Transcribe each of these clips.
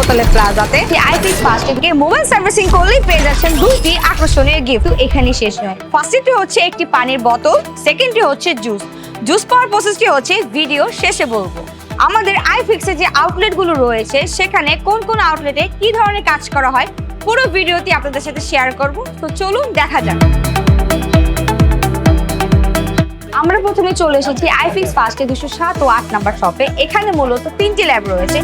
মোতলে প্লাজাতে। IPS ফার্স্টে থেকে mobile servicing করলেই পেয়ে যাচ্ছেন দুইটি আকর্ষণীয় গিফট এখানেই শেষ নয়। ফার্স্টটি হচ্ছে একটি পানির বোতল সেকেন্ডটি হচ্ছে জুস জুস পাওয়ার প্রসেসটি হচ্ছে ভিডিও শেষে বলব। আমাদের আইফিক্সে যে আউটলেটগুলো রয়েছে, সেখানে কোন কোন আউটলেটে কি ধরনের কাজ করা হয়, পুরো ভিডিওটি আপনাদের সাথে শেয়ার করব। তো চলুন দেখা যাক। আমরা প্রথমে চলে এসেছি আইফিক্স ফার্স্টে দুশো সাত ও আট নাম্বার শপে এখানে মূলত তিনটি ল্যাব রয়েছে।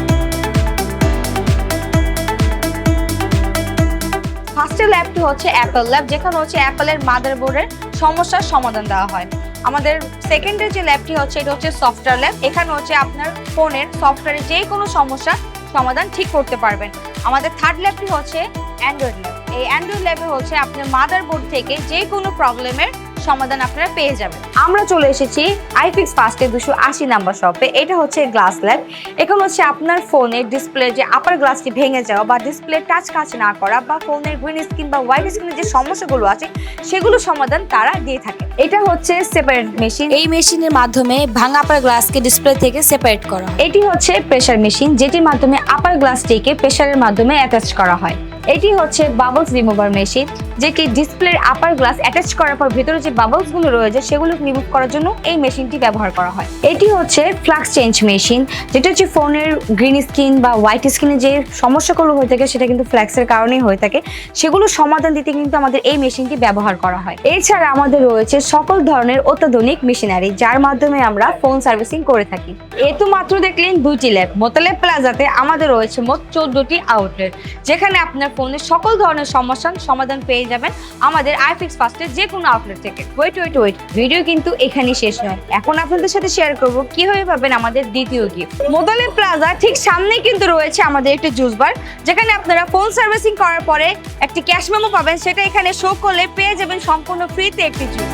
ল্যাবটি হচ্ছে অ্যাপেল ল্যাব যেখানে হচ্ছে অ্যাপেলের মাদারবোর্ডের সমস্যার সমাধান দেওয়া হয়। আমাদের সেকেন্ডের যে ল্যাবটি হচ্ছে, এটা হচ্ছে সফটওয়্যার ল্যাব এখানে হচ্ছে আপনার ফোনের সফটওয়্যারের যে কোনো সমস্যা সমাধান ঠিক করতে পারবেন। আমাদের থার্ড ল্যাবটি হচ্ছে অ্যান্ড্রয়েড ল্যাব এই অ্যান্ড্রয়েড ল্যাবে হচ্ছে আপনার মাদারবোর্ড থেকে যে কোনো প্রবলেমের সমাধান আপনারা পেয়ে যাবেন। আমরা চলে এসেছি আইফিক্স ফার্স্টে দুশো আশি নাম্বার শপে। এটা হচ্ছে গ্লাস ল্যাব। এখন হচ্ছে আপনার ফোনের ডিসপ্লে যে আপার গ্লাসটি ভেঙে যাওয়া বা ডিসপ্লে টাচ কাজ না করা বা ফোনের গ্রিন স্ক্রিন বা হোয়াইট স্ক্রিনের যে সমস্যাগুলো আছে সেগুলো সমাধান তারা দিয়ে থাকে। এটা হচ্ছে সেপারেট মেশিন এই মেশিনের মাধ্যমে ভাঙা আপার গ্লাসকে ডিসপ্লে থেকে সেপারেট করা এটি হচ্ছে প্রেশার মেশিন যেটির মাধ্যমে আপার গ্লাসটিকে প্রেশারের মাধ্যমে অ্যাটাচ করা হয়। এটি হচ্ছে বাবলস রিমুভার মেশিন যেটি ডিসপ্লের আপার গ্লাস অ্যাটাচ করার পর ভিতরে যে বাবলসগুলো রয়েছে, সেগুলো রিমুভ করার জন্য এই মেশিনটি ব্যবহার করা হয়। এটি হচ্ছে ফ্লাক্স চেঞ্জ মেশিন যেটা হচ্ছে ফোনের গ্রিন স্ক্রিন বা হোয়াইট স্ক্রিনে যে সমস্যাগুলো হয়ে থাকে, সেটা কিন্তু ফ্ল্যাক্সের কারণেই হয়ে থাকে। সেগুলো সমাধান দিতে কিন্তু আমাদের এই মেশিনটি ব্যবহার করা হয়। এছাড়া আমাদের রয়েছে সকল ধরনের অত্যাধুনিক মেশিনারি যার মাধ্যমে আমরা ফোন সার্ভিসিং করে থাকি। এ তো মাত্র দেখলেন দুইটি ল্যাব মোতালেব প্লাজাতে আমাদের রয়েছে মোট চোদ্দটি আউটলেট যেখানে আপনার ফোনের সকল ধরনের সমস্যার সমাধান পেয়ে যাবেন আমাদের আইফিক্স ফার্স্টের যে কোনো আউটলেট থেকে। ওয়েট ওয়েট ওয়েট ভিডিও কিন্তু এখানেই শেষ নয়। এখন আপনাদের সাথে শেয়ার করব কীভাবে পাবেন আমাদের দ্বিতীয় গিফট মোদলে প্লাজা ঠিক সামনেই কিন্তু রয়েছে আমাদের একটি জুস বার যেখানে আপনারা ফোন সার্ভিসিং করার পরে একটি ক্যাশ মেমো পাবেন, সেটা এখানে শো করলে পেয়ে যাবেন সম্পূর্ণ ফ্রিতে একটি জুস